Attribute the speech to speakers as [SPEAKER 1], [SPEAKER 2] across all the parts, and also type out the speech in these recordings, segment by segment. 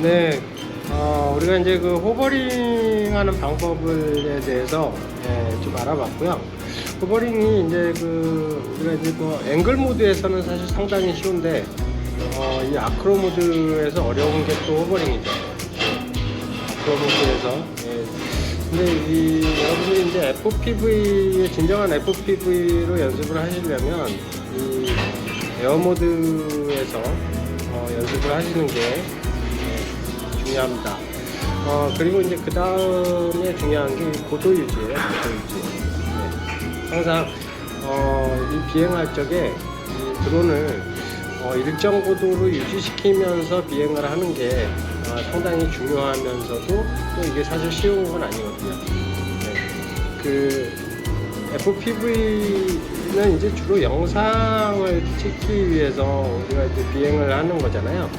[SPEAKER 1] 네, 어, 우리가 이제 그 호버링 하는 방법에 대해서 예, 좀 알아봤고요. 호버링이 이제 그, 우리가 이제 뭐 앵글 모드에서는 사실 상당히 쉬운데, 어, 이 아크로 모드에서 어려운 게 또 호버링이죠. 아크로 모드에서. 예. 근데 이, 여러분이 이제 FPV, 진정한 FPV로 연습을 하시려면, 이 에어 모드에서 어, 연습을 하시는 게 예, 중요합니다. 어, 그리고 이제 그 다음에 중요한 게 고도 유지예요. 고도 유지. 네. 항상 어, 이 비행할 적에 이 드론을 어, 일정 고도로 유지시키면서 비행을 하는 게 어, 상당히 중요하면서도 또 이게 사실 쉬운 건 아니거든요. 네. 그 FPV는 이제 주로 영상을 찍기 위해서 우리가 이제 비행을 하는 거잖아요.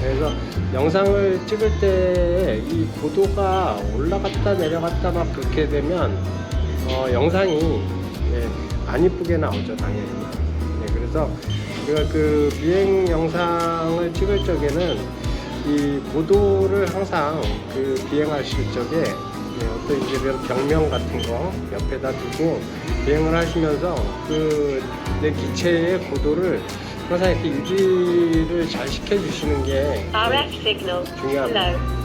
[SPEAKER 1] 그래서 영상을 찍을 때 이 고도가 올라갔다 내려갔다 막 그렇게 되면 어, 영상이 네, 안 이쁘게 나오죠 당연히. 네, 그래서 우리가 그 비행 영상을 찍을 적에는 이 고도를 항상 그 비행하실 적에 네, 어떤 이제 벽면 같은 거 옆에다 두고 비행을 하시면서 그 내 기체의 고도를 항상 이렇게 유지를 잘 시켜주시는 게
[SPEAKER 2] RF signal
[SPEAKER 1] 중요합니다.
[SPEAKER 2] low.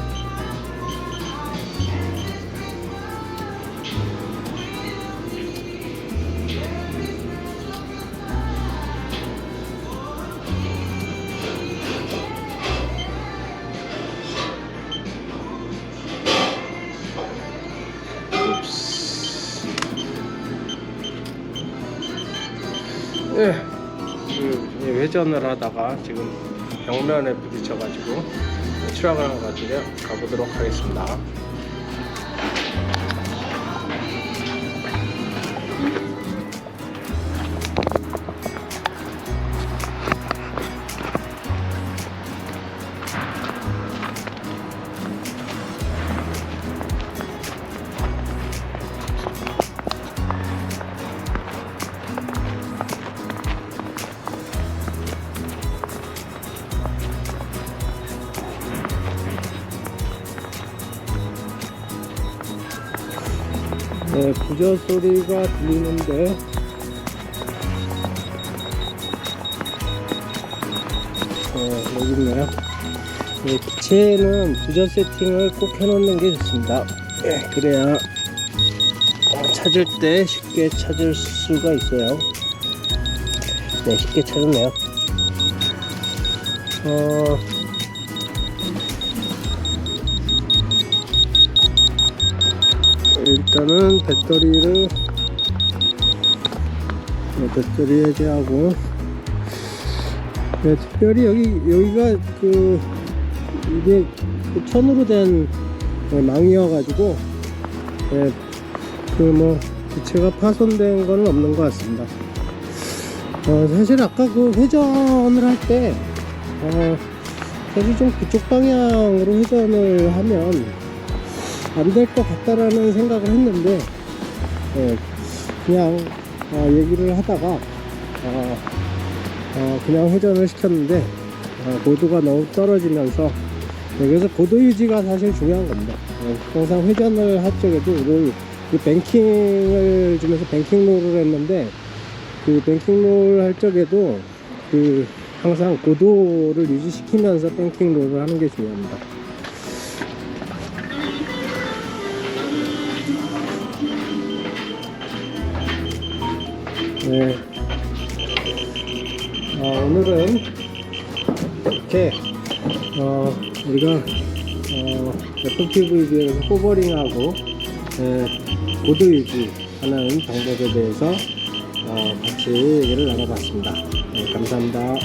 [SPEAKER 1] 예, 그 회전을 하다가 지금 벽면에 부딪혀가지고 추락을 한 것 같은데요. 가보도록 하겠습니다. 네, 부저 소리가 들리는데 어, 여기 있네요. 네, 기체에는 부저 세팅을 꼭 해놓는 게 좋습니다. 예, 그래야 어, 찾을 때 쉽게 찾을 수가 있어요. 네, 쉽게 찾았네요. 어, 일단은 배터리를 네, 배터리 해제하고 네, 특별히 여기 여기가 그 이게 그 천으로 된 네, 망이어 가지고 네, 그뭐 기체가 파손된 건 없는 것 같습니다. 어, 사실 아까 그 회전을 할때 어, 사실 좀 그쪽 방향으로 회전을 하면 안 될 것 같다라는 생각을 했는데 예, 그냥 어, 얘기를 하다가 어, 어, 그냥 회전을 시켰는데 어, 고도가 너무 떨어지면서 네, 그래서 고도 유지가 사실 중요한 겁니다. 어, 항상 회전을 할 적에도 롤, 그 뱅킹을 주면서 뱅킹 롤을 했는데 그 뱅킹 롤 할 적에도 그 항상 고도를 유지시키면서 뱅킹 롤을 하는 게 중요합니다. 네. 어, 오늘은 이렇게 어, 우리가 어, FPV 비행에서 호버링하고 에, 고도 유지하는 방법에 대해서 어, 같이 얘기를 나눠봤습니다. 네, 감사합니다.